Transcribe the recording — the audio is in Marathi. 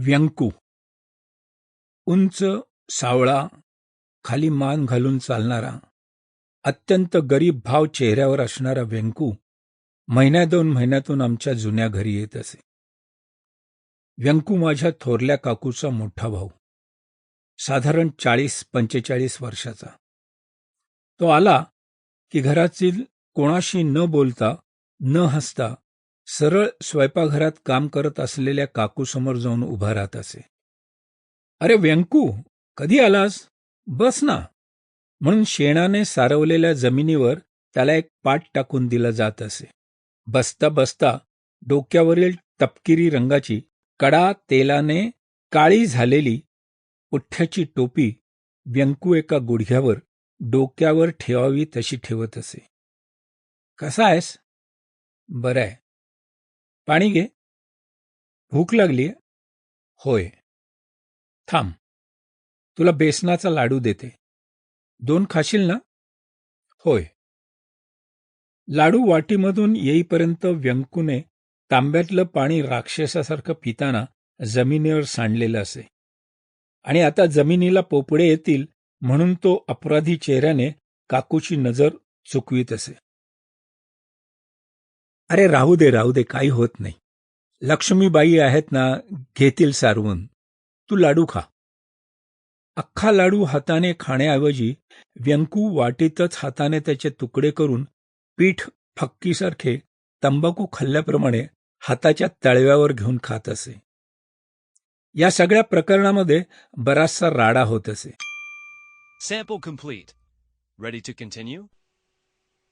व्यंकू. उंच सावळा खाली मान घालून चालणारा अत्यंत गरीब भाव चेहऱ्यावर असणारा व्यंकू महिन्या दोन महिन्यातून आमच्या जुन्या घरी येत असे. व्यंकू माझ्या थोरल्या काकूचा मोठा भाऊ. साधारण चाळीस पंचेचाळीस वर्षाचा. तो आला की घरातील कोणाशी न बोलता न हसता सरळ स्वयंपाकघरात काम करत असलेल्या काकूसमोर जाऊन उभा राहत असे. अरे व्यंकू कधी आलास? बस ना. म्हणून शेणाने सारवलेल्या जमिनीवर त्याला एक पाट टाकून दिला जात असे. बसता बसता डोक्यावरील तपकिरी रंगाची कडा तेलाने काळी झालेली पुठ्ठ्याची टोपी व्यंकू एका गुडघ्यावर डोक्यावर ठेवावी तशी ठेवत असे. कसा आहेस? बरं आहे. पाणी घे. भूक लागली होय. थांब. तुला बेसनाचा लाडू देते. दोन खाशील ना? होय. लाडू वाटीमधून येईपर्यंत व्यंकूने तांब्यातलं पाणी राक्षसासारखं पिताना जमिनीवर सांडलेलं असे. आणि आता जमिनीला पोपडे येतील म्हणून तो अपराधी चेहऱ्याने काकूची नजर चुकवीत असे. अरे राहू दे राहू दे काही होत नाही. लक्ष्मीबाई आहेत ना घेतील सारवून. तू लाडू खा. अख्खा लाडू हाताने खाण्याऐवजी व्यंकू वाटीतच हाताने त्याचे तुकडे करून पीठ फक्कीसारखे तंबाखू खाल्ल्याप्रमाणे हाताच्या तळव्यावर घेऊन खात असे. या सगळ्या प्रकरणामध्ये बराचसा राडा होत असे.